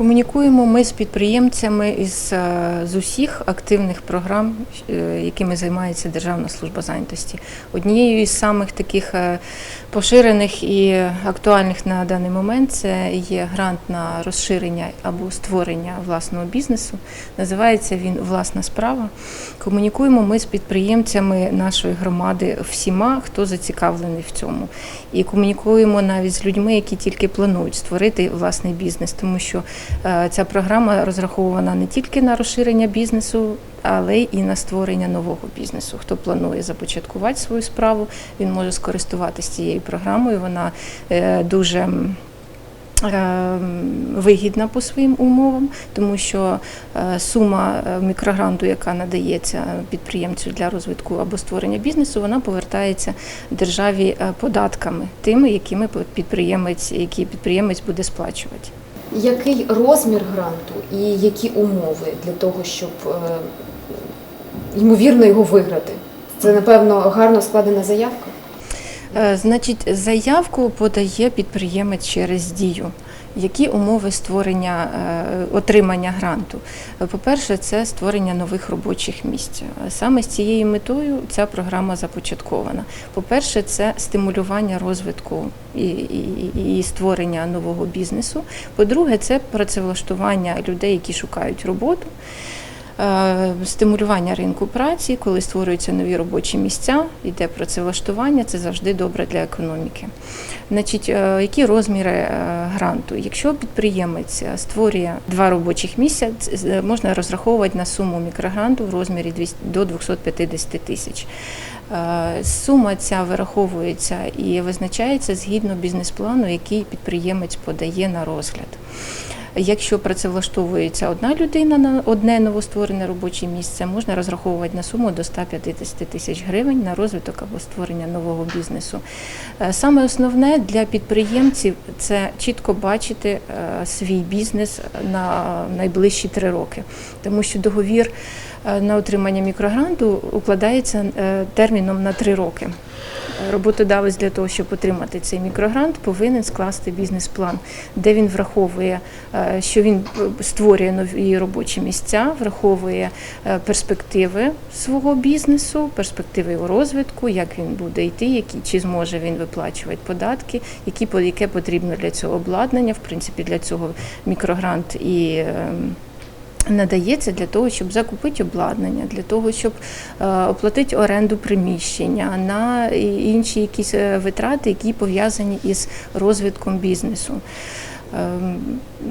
Комунікуємо ми з підприємцями із е, з усіх активних програм, е, якими займається Державна служба зайнятості. Однією із самих таких е, поширених і актуальних на даний момент це є грант на розширення або створення власного бізнесу. Називається він Власна справа. Комунікуємо ми з підприємцями нашої громади всіма, хто зацікавлений в цьому. І комунікуємо навіть з людьми, які тільки планують створити власний бізнес, тому що ця програма розрахована не тільки на розширення бізнесу, але й на створення нового бізнесу. Хто планує започаткувати свою справу, він може скористуватися цією програмою. Вона е, дуже е, вигідна по своїм умовам, тому що е, сума е, мікрогранту, яка надається підприємцю для розвитку або створення бізнесу, вона повертається державі е, податками, тими, якими підприємець, які підприємець буде сплачувати. Який розмір гранту і які умови для того, щоб е, ймовірно його виграти? Це напевно гарно складена заявка. Е, Значить, заявку подає підприємець через дію. Які умови створення е, отримання гранту? По-перше, це створення нових робочих місць. Саме з цією метою ця програма започаткована. По-перше, це стимулювання розвитку і, і- і створення нового бізнесу. По-друге, це працевлаштування людей, які шукають роботу. Е, Стимулювання ринку праці, коли створюються нові робочі місця, йде працевлаштування, це завжди добре для економіки. Значить, е, які розміри е, гранту? Якщо підприємець створює два робочих місця, можна розраховувати на суму мікрогранту в розмірі 200 до 250 тисяч. Сума ця вираховується і визначається згідно бізнес-плану, який підприємець подає на розгляд. Якщо працевлаштовується одна людина на одне новостворене робоче місце, можна розраховувати на суму до 150 тисяч гривень на розвиток або створення нового бізнесу. Е, Саме основне для підприємців це чітко бачити е, свій бізнес на найближчі три роки, тому що договір е, на отримання мікрогранту укладається терміном на три роки. Роботодавець для того, щоб отримати цей мікрогрант, повинен скласти бізнес-план, де він враховує, е, що він е, створює нові робочі місця, враховує е, перспективи свого бізнесу, перспективи його розвитку, як він буде йти, які чи зможе він виплачувати податки, які яке потрібно для цього обладнання. В принципі, для цього мікрогрант і. Надається для того, щоб закупити обладнання, для того, щоб е, оплатити оренду приміщення, на інші якісь е, витрати, які пов'язані із розвитком бізнесу. Ем,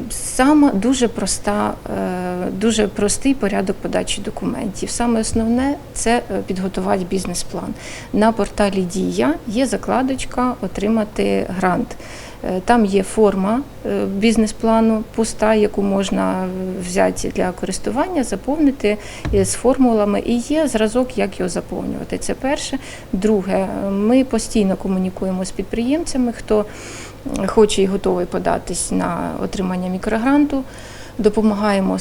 Саме дуже проста, е, дуже простий порядок подачі документів. Саме основне це підготувати бізнес-план. На порталі Дія є закладочка Отримати грант. Е, Там є форма е, бізнес-плану пуста, яку можна взяти для користування, заповнити е, з формулами. І є зразок, як його заповнювати. Це перше. Друге, ми постійно комунікуємо з підприємцями, хто хоче і готовий податись на отримання мікрогранту. Допомагаємо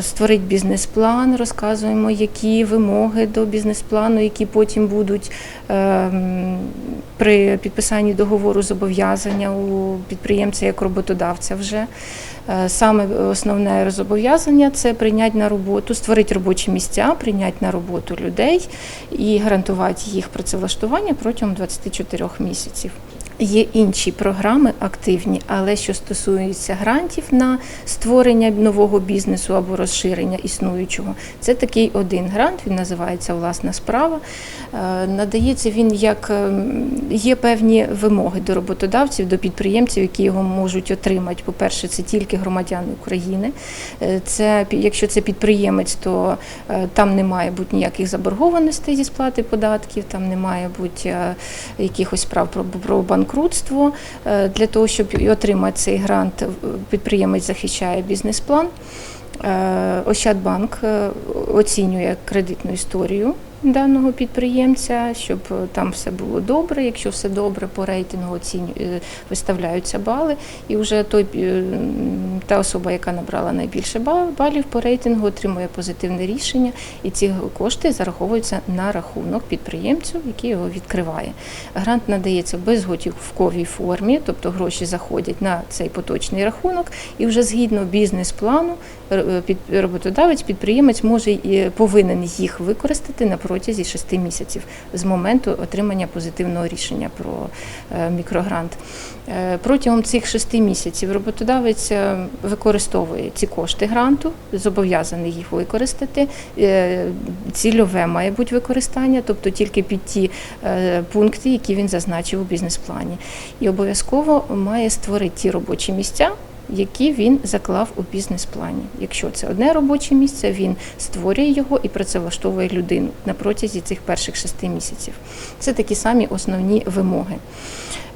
створити бізнес-план, розказуємо, які вимоги до бізнес-плану, які потім будуть ем, при підписанні договору зобов'язання у підприємця як роботодавця вже. Е, Саме основне зобов'язання це прийняти на роботу, створити робочі місця, прийняти на роботу людей і гарантувати їх працевлаштування протягом 24 місяців. Є інші програми активні, але що стосується грантів на створення нового бізнесу або розширення існуючого, це такий один грант. Він називається Власна справа. Е, Надається він як ем, є певні вимоги до роботодавців, до підприємців, які його можуть отримати. По-перше, це тільки громадяни України. Е, Це якщо це підприємець, то е, там не має бути ніяких заборгованостей зі сплати податків, там не має бути е, якихось справ про, про банкрутство. Е, Для того, щоб отримати цей грант, е, підприємець захищає бізнес-план. Е, Ощадбанк оцінює кредитну історію даного підприємця, щоб е, там все було добре. Якщо все добре, по рейтингу оціню е, виставляються бали, і вже той е, та особа, яка набрала найбільше балів по рейтингу, отримує позитивне рішення, і ці кошти зараховуються на рахунок підприємцю, який його відкриває. Грант надається в безготівковій формі, тобто гроші заходять на цей поточний рахунок, і вже згідно бізнес-плану роботодавець, підприємець може і повинен їх використати на протязі 6 місяців з моменту отримання позитивного рішення про е, мікрогрант. Е, Протягом цих 6 місяців роботодавець е, використовує ці кошти гранту, зобов'язаний їх використати. Цільове має бути використання, тобто тільки під ті пункти, які він зазначив у бізнес-плані. І обов'язково має створити ті робочі місця, які він заклав у бізнес-плані. Якщо це одне робоче місце, він створює його і працевлаштовує людину на протязі цих перших шести місяців. Це такі самі основні вимоги.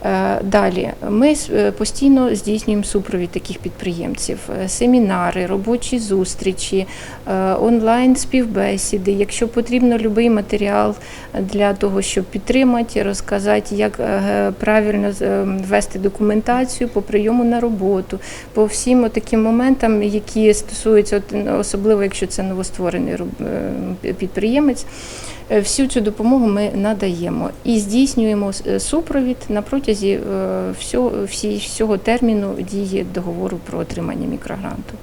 Е, Далі ми е, постійно здійснюємо супровід таких підприємців, е, семінари, робочі зустрічі, онлайн співбесіди. Якщо потрібно будь-який матеріал для того, щоб підтримати, розказати, як правильно е, вести документацію по прийому на роботу, по всім таким моментам, які стосуються, особливо якщо це новостворений підприємець. Е, Всю цю допомогу ми надаємо і здійснюємо е, супровід на протязі е, всього, терміну дії договору про отримання мікрогранту.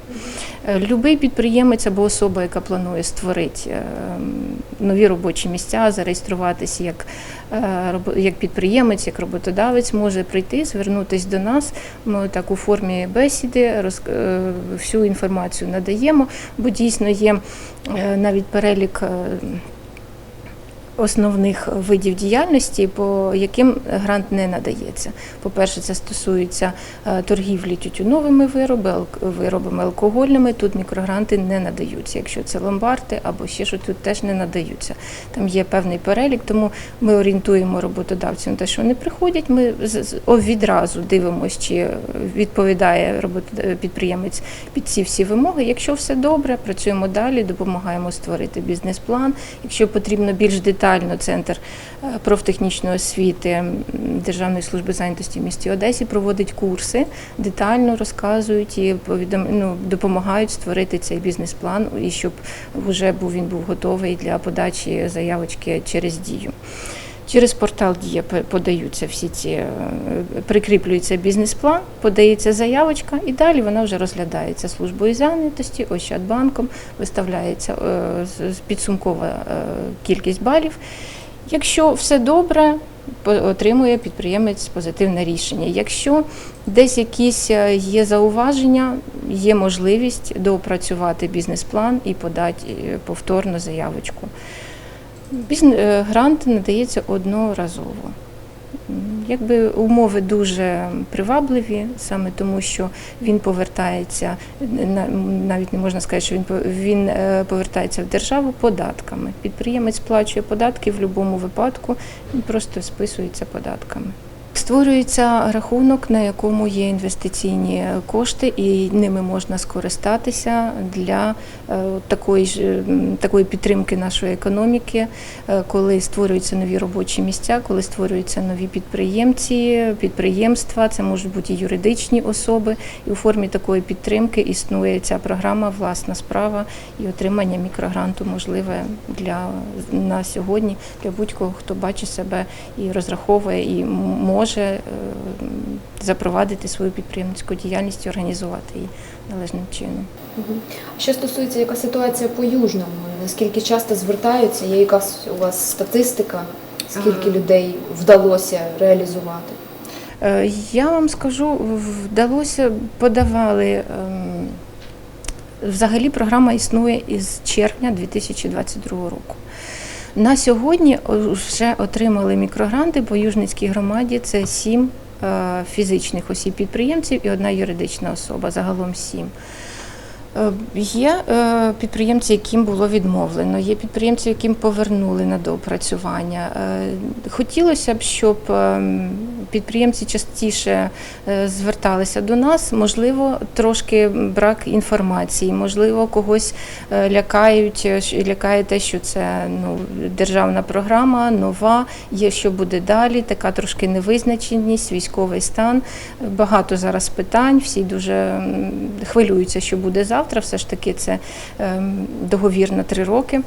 Любий підприємець або особа, яка планує створити нові робочі місця, зареєструватися як, як підприємець, як роботодавець, може прийти, звернутися до нас. Ми так у формі бесіди роз, всю інформацію надаємо, бо дійсно є навіть перелік. Е, Основних видів діяльності, по яким грант не надається. По-перше, це стосується е, торгівлі тютюновими вироби, алк- виробами алкогольними. Тут мікрогранти не надаються. Якщо це ломбарди або ще що тут теж не надаються. Там є певний перелік, тому ми орієнтуємо роботодавців на те, що вони приходять. Ми відразу дивимося, чи відповідає роботод- підприємець під ці всі вимоги. Якщо все добре, працюємо далі, допомагаємо створити бізнес-план. Якщо потрібно більш детально, центр е, профтехнічної освіти Державної служби зайнятості в місті Одесі проводить курси, детально розказують і ну, допомагають створити цей бізнес-план, і щоб вже був він був готовий для подачі заявочки через дію. Через портал Дія подаються всі ці е, прикріплюється бізнес-план, подається заявочка, і далі вона вже розглядається службою зайнятості, Ощадбанком, виставляється е, підсумкова е, кількість балів. Якщо все добре, отримує підприємець позитивне рішення. Якщо десь якісь є зауваження, є можливість доопрацювати бізнес-план і подати повторно заявочку. Е, Грант надається одноразово. Якби умови дуже привабливі, саме тому, що він повертається, навіть не можна сказати, що він він е, повертається в державу податками. Підприємець сплачує податки в будь-якому випадку, просто списується податками. Створюється рахунок, на якому є інвестиційні кошти, і ними можна скористатися для е, такої ж такої підтримки нашої економіки, е, коли створюються нові робочі місця, коли створюються нові підприємці, підприємства, це можуть бути юридичні особи. І у формі такої підтримки існує ця програма Власна справа і отримання мікрогранту можливе для на сьогодні для будь-кого, хто бачить себе і розраховує, і м- може е, запровадити свою підприємницьку діяльність і організувати її належним чином. Що стосується, яка ситуація по южному? Наскільки часто звертаються? Є якась у вас статистика? Скільки Ага. людей вдалося реалізувати? Е, Я вам скажу, вдалося подавали. ем, Взагалі програма існує із червня 2022 року. На сьогодні вже отримали мікрогранти по Южницькій громаді. Це сім е, фізичних осіб підприємців і одна юридична особа, загалом сім. Е, Є е, підприємці, яким було відмовлено, є підприємці, яким повернули на доопрацювання. Е, Хотілося б, щоб підприємці частіше зверталися до нас. Можливо, трошки брак інформації, можливо, когось лякають, лякає те, що це ну, державна програма, нова, є що буде далі, така трошки невизначеність, військовий стан. Багато зараз питань, всі дуже хвилюються, що буде завтра. Все ж таки, це ем, договір на три роки.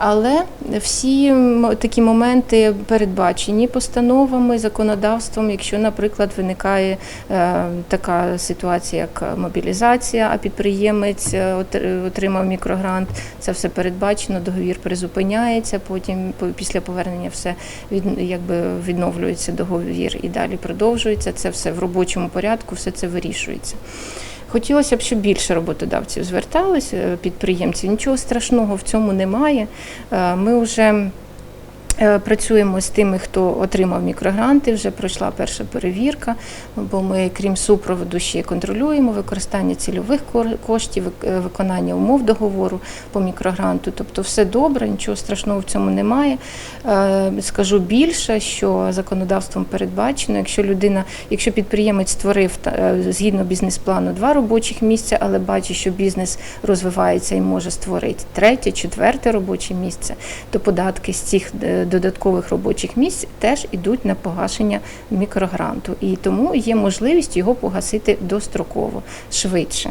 Але всі такі моменти передбачені постановами, законодавством. Якщо, наприклад, виникає е, така ситуація, як мобілізація, а підприємець е, отримав мікрогрант, це все передбачено, договір призупиняється. Потім після повернення все від, якби відновлюється договір і далі продовжується. Це все в робочому порядку, все це вирішується. Хотілося б, щоб більше роботодавців зверталися, е, підприємців. Нічого страшного в цьому немає. Е, Ми вже працюємо з тими, хто отримав мікрогранти. Вже пройшла перша перевірка, бо ми, крім супроводу, ще контролюємо використання цільових коштів, е, виконання умов договору по мікрогранту. Тобто, все добре, нічого страшного в цьому немає. Е, Скажу більше, що законодавством передбачено, якщо людина, якщо підприємець створив е, згідно бізнес-плану два робочих місця, але бачить, що бізнес розвивається і може створити третє, четверте робоче місце, то податки з цих е, додаткових робочих місць теж йдуть на погашення мікрогранту. І тому є можливість його погасити достроково, швидше.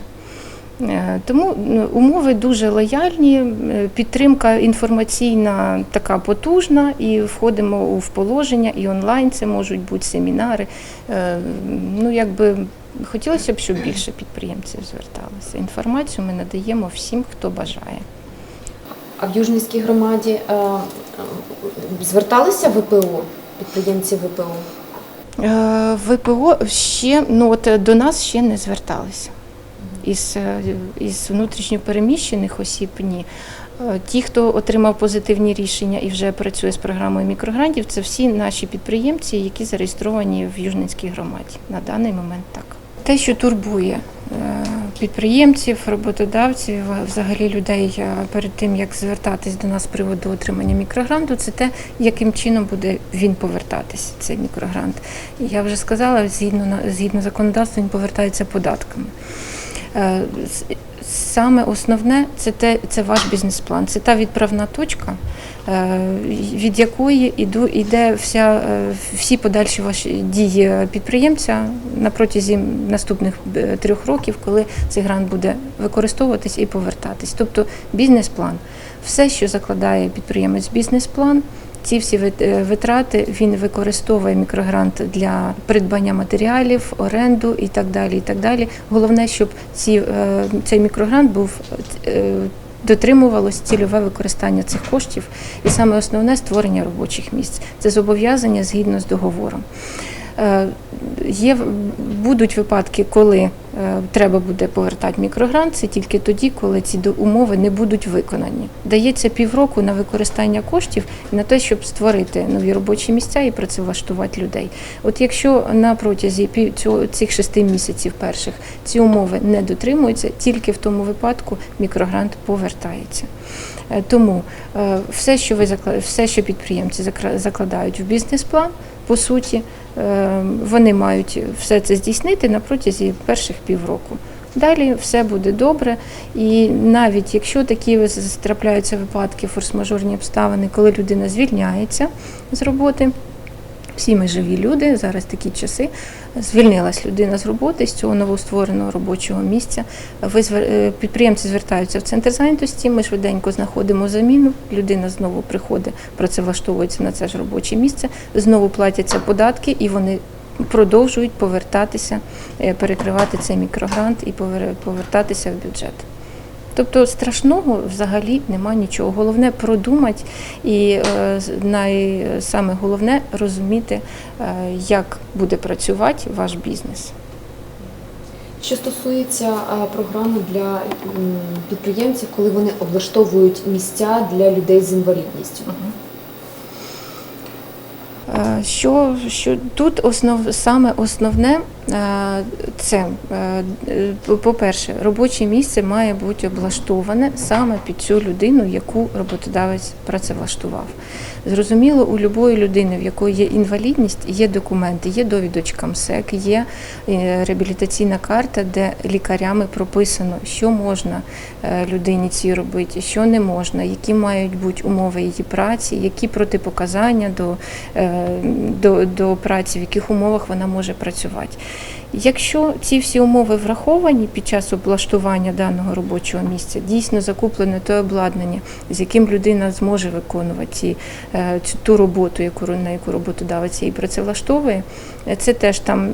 Е, Тому ну, умови дуже лояльні, е, підтримка інформаційна така потужна, і входимо в положення, і онлайн це можуть бути семінари. Е, Ну, якби хотілося б, щоб більше підприємців зверталися. Інформацію ми надаємо всім, хто бажає. А в Южницькій громаді е, зверталися ВПО, підприємці ВПО? Е, ВПО ще ну от е, до нас ще не зверталися. Із, із внутрішньопереміщених осіб ні. Ті, хто отримав позитивні рішення і вже працює з програмою мікрогрантів, це всі наші підприємці, які зареєстровані в Южницькій громаді. На даний момент так. Те, що турбує е, підприємців, роботодавців, взагалі людей е, перед тим, як звертатись до нас з приводу отримання мікрогранту, це те, яким чином буде він повертатися, цей мікрогрант. Я вже сказала, згідно згідно законодавства, він повертається податками. Саме основне це те, це ваш бізнес-план, це та відправна точка, е, від якої іду, іде вся, е, всі подальші ваші дії підприємця на протязі наступних е, трьох років, коли цей грант буде використовуватись і повертатись. Тобто бізнес-план. Все, що закладає підприємець бізнес-план, ці всі е, витрати він використовує мікрогрант для придбання матеріалів, оренду і так далі. І так далі. Головне, щоб ці, е, цей мікрогрант був е, дотримувалось цільове використання цих коштів, і саме основне створення робочих місць. Це зобов'язання згідно з договором. Е, Є будуть випадки, коли е, треба буде повертати мікрогрант, це тільки тоді, коли ці умови не будуть виконані. Дається півроку на використання коштів на те, щоб створити нові робочі місця і працевлаштувати людей. От якщо на протязі цих шести місяців перших ці умови не дотримуються, тільки в тому випадку мікрогрант повертається. Е, Тому все, що ви все, що підприємці закладають в бізнес-план, по суті, е, вони мають все це здійснити на протязі перших півроку. Далі все буде добре, і навіть якщо такі трапляються випадки, форс-мажорні обставини, коли людина звільняється з роботи, всі ми живі люди, зараз такі часи. Звільнилась людина з роботи з цього новоствореного робочого місця. Ви е, підприємці звертаються в центр зайнятості. Ми швиденько знаходимо заміну. Людина знову приходить, працевлаштовується на це ж робоче місце, знову платяться податки, і вони продовжують повертатися, е, перекривати цей мікрогрант і повертатися в бюджет. Тобто страшного взагалі нема нічого. Головне продумати і е, з- головне розуміти, е, як буде працювати ваш бізнес. Що стосується програми для підприємців, коли вони облаштовують місця для людей з інвалідністю. Е, Що, що тут основ, саме основне Е, Це, е, по-перше, робоче місце має бути облаштоване саме під цю людину, яку роботодавець працевлаштував. Зрозуміло, у будь-якої людини, в якої є інвалідність, є документи, є довідочка МСЕК, є е, реабілітаційна карта, де лікарями прописано, що можна е, людині цій робити, що не можна, які мають бути умови її праці, які протипоказання до, е, до, до праці, в яких умовах вона може працювати. Якщо ці всі умови враховані під час облаштування даного робочого місця, дійсно закуплене те обладнання, з яким людина зможе виконувати ці, е, ту роботу, яку на яку роботодавець її працевлаштовує, це теж там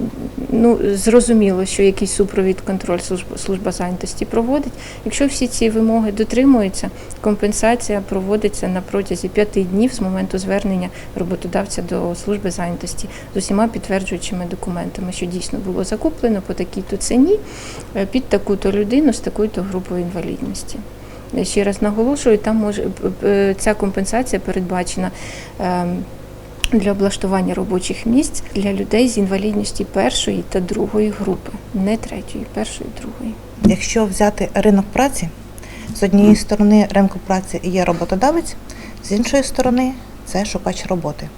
ну зрозуміло, що якийсь супровід контроль служба зайнятості проводить. Якщо всі ці вимоги дотримуються, компенсація проводиться на протязі п'яти днів з моменту звернення роботодавця до служби зайнятості з усіма підтверджуючими документами, що дійсно було закуплено по такій-то ціні е, під таку-то людину з такою-то групою інвалідності. Ще раз наголошую, там може е, ця компенсація передбачена. ем, Для облаштування робочих місць для людей з інвалідністю першої та другої групи, не третьої, першої, другої. Якщо взяти ринок праці, з однієї сторони ринку праці є роботодавець, з іншої сторони це шукач роботи.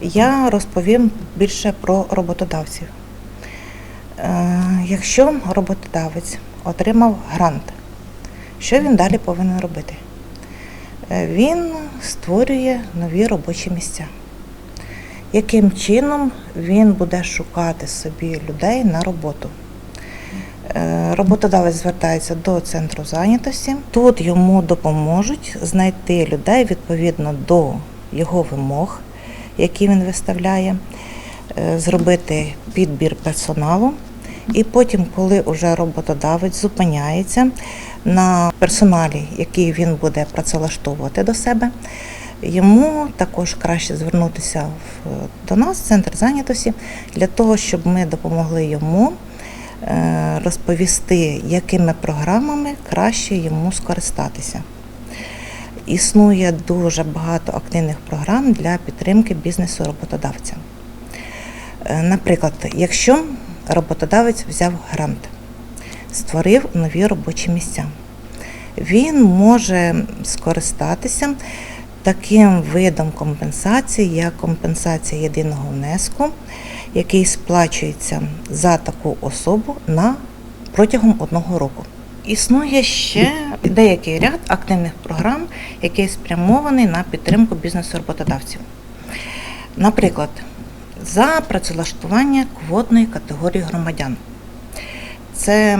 Я розповім більше про роботодавців. Е, Якщо роботодавець отримав грант, що він далі повинен робити? Е, Він створює нові робочі місця. Яким чином він буде шукати собі людей на роботу? Е, Роботодавець звертається до центру зайнятості. Тут йому допоможуть знайти людей відповідно до його вимог, які він виставляє, зробити підбір персоналу. І потім, коли вже роботодавець зупиняється на персоналі, який він буде працевлаштовувати до себе, йому також краще звернутися до нас, в центр зайнятості, для того, щоб ми допомогли йому е, розповісти, якими програмами краще йому скористатися. Існує дуже багато активних програм для підтримки бізнесу роботодавця. Е, Наприклад, якщо роботодавець взяв грант, створив нові робочі місця, він може скористатися таким видом компенсації, як компенсація єдиного внеску, який сплачується за таку особу на протягом одного року. Існує ще деякий ряд активних програм, які спрямовані на підтримку бізнесу роботодавців. Наприклад, за працевлаштування квотної категорії громадян. Це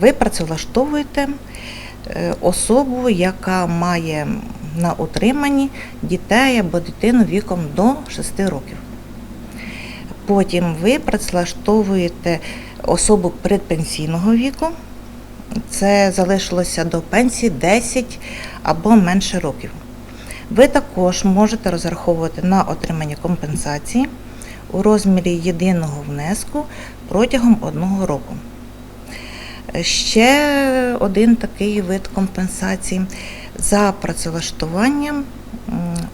ви працевлаштовуєте е, особу, яка має на утриманні дітей або дитину віком до 6 років. Потім ви працевлаштовуєте особу предпенсійного віку. Це залишилося до пенсії 10 або менше років. Ви також можете розраховувати на отримання компенсації у розмірі єдиного внеску протягом одного року. Ще один такий вид компенсації за працевлаштуванням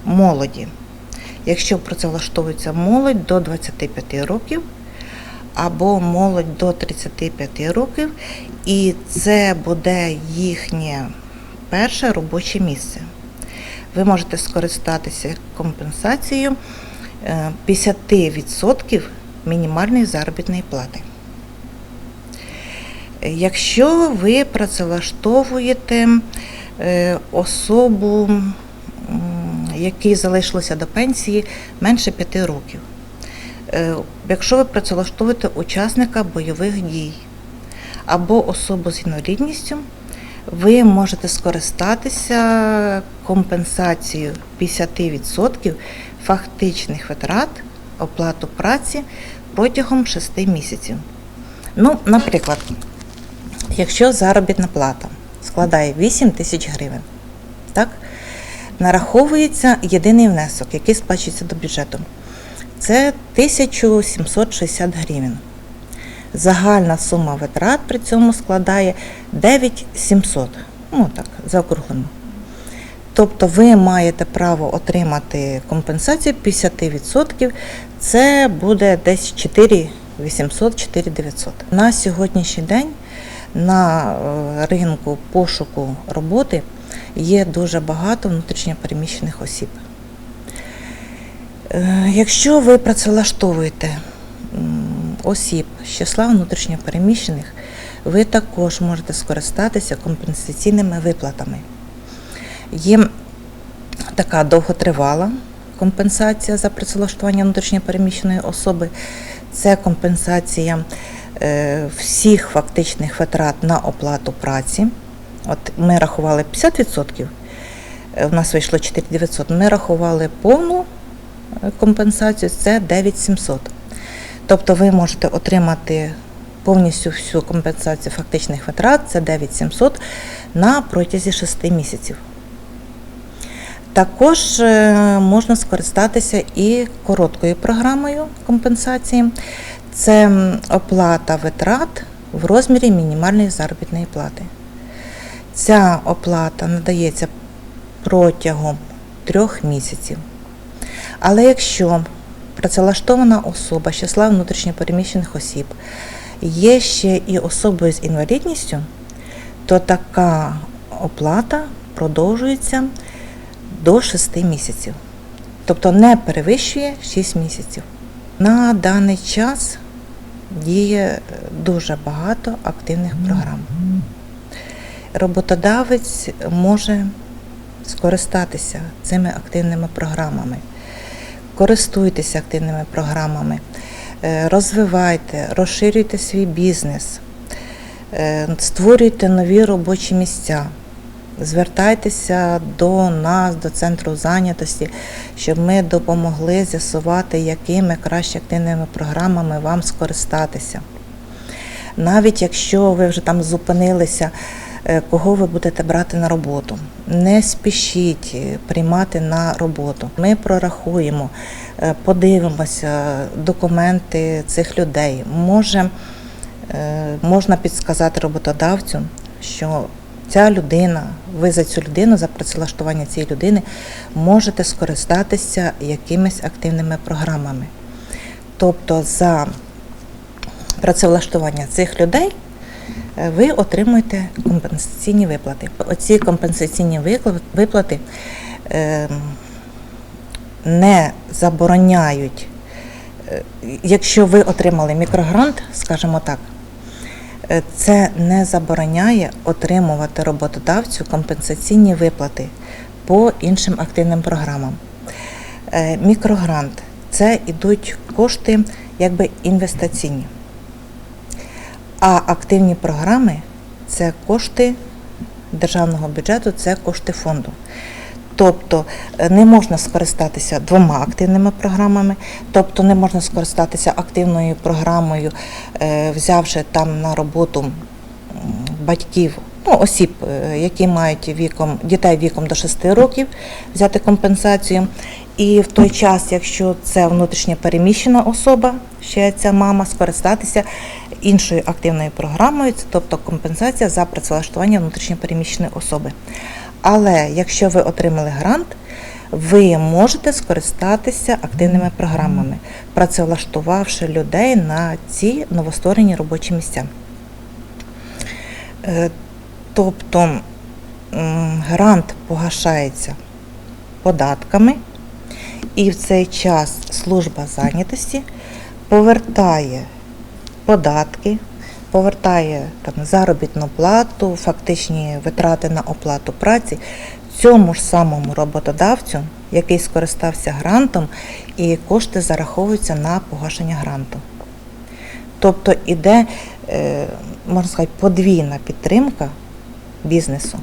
молоді. Якщо працевлаштовується молодь до 25 років або молодь до 35 років, і це буде їхнє перше робоче місце. Ви можете скористатися компенсацією е, 50% мінімальної заробітної плати. Якщо ви працевлаштовуєте е, особу, якій залишилося до пенсії менше 5 років, е, якщо ви працевлаштовуєте учасника бойових дій або особу з інвалідністю, ви можете скористатися компенсацією 50% фактичних витрат оплату праці протягом 6 місяців. Ну, наприклад, якщо заробітна плата складає 8 тисяч гривень, так, нараховується єдиний внесок, який сплачується до бюджету. Це 1760 гривень. Загальна сума витрат при цьому складає 9700. Ну так, заокруглимо. Тобто ви маєте право отримати компенсацію 50%, це буде десь 4 800 4900. На сьогоднішній день на е, ринку пошуку роботи є дуже багато внутрішньопереміщених осіб. Е, Якщо ви працевлаштовуєте осіб з числа внутрішньопереміщених, ви також можете скористатися компенсаційними виплатами. Є така довготривала компенсація за працевлаштування внутрішньопереміщеної особи. Це компенсація е, всіх фактичних витрат на оплату праці. От ми рахували 50%, е, в нас вийшло 4900. Ми рахували повну е, компенсацію, це 9700. Тобто ви можете отримати повністю всю компенсацію фактичних витрат, це 9700 на протязі 6 місяців. Також е, можна скористатися і короткою програмою компенсації. Це оплата витрат в розмірі мінімальної заробітної плати. Ця оплата надається протягом трьох місяців. Але якщо працевлаштована особа з числа внутрішньопереміщених осіб є ще і особою з інвалідністю, то така оплата продовжується до 6 місяців, тобто не перевищує 6 місяців. На даний час діє дуже багато активних програм. Роботодавець може скористатися цими активними програмами. Користуйтеся активними програмами, е, розвивайте, розширюйте свій бізнес, е, створюйте нові робочі місця. Звертайтеся до нас, до центру зайнятості, щоб ми допомогли з'ясувати, якими краще активними програмами вам скористатися. Навіть якщо ви вже там зупинилися, кого ви будете брати на роботу, не спішіть е, приймати на роботу. Ми прорахуємо, е, подивимося документи цих людей. Може, е, можна підсказати роботодавцю, що ця людина, ви за цю людину, за працевлаштування цієї людини можете скористатися якимись активними програмами. Тобто за працевлаштування цих людей е, ви отримуєте компенсаційні виплати. Оці компенсаційні виплати е, не забороняють, е, якщо ви отримали мікрогрант, скажімо так, Е, Це не забороняє отримувати роботодавцю компенсаційні виплати по іншим активним програмам. Е, Мікрогрант це йдуть кошти якби інвестиційні. А активні програми це кошти державного бюджету, це кошти фонду. Тобто е, не можна скористатися двома активними програмами, тобто не можна скористатися активною програмою, е, взявши там на роботу батьків, ну, осіб, е, які мають віком дітей віком до 6 років, взяти компенсацію. І в той час, якщо це внутрішньо переміщена особа, ще ця мама, скористатися іншою активною програмою, це тобто компенсація за працевлаштування внутрішньо переміщеної особи. Але якщо ви отримали грант, ви можете скористатися активними програмами, працевлаштувавши людей на ці новостворені робочі місця. Е, Тобто грант погашається податками, і в цей час служба зайнятості повертає податки, повертає там, заробітну плату, фактичні витрати на оплату праці цьому ж самому роботодавцю, який скористався грантом, і кошти зараховуються на погашення гранту. Тобто іде, е, можна сказати, подвійна підтримка бізнесу.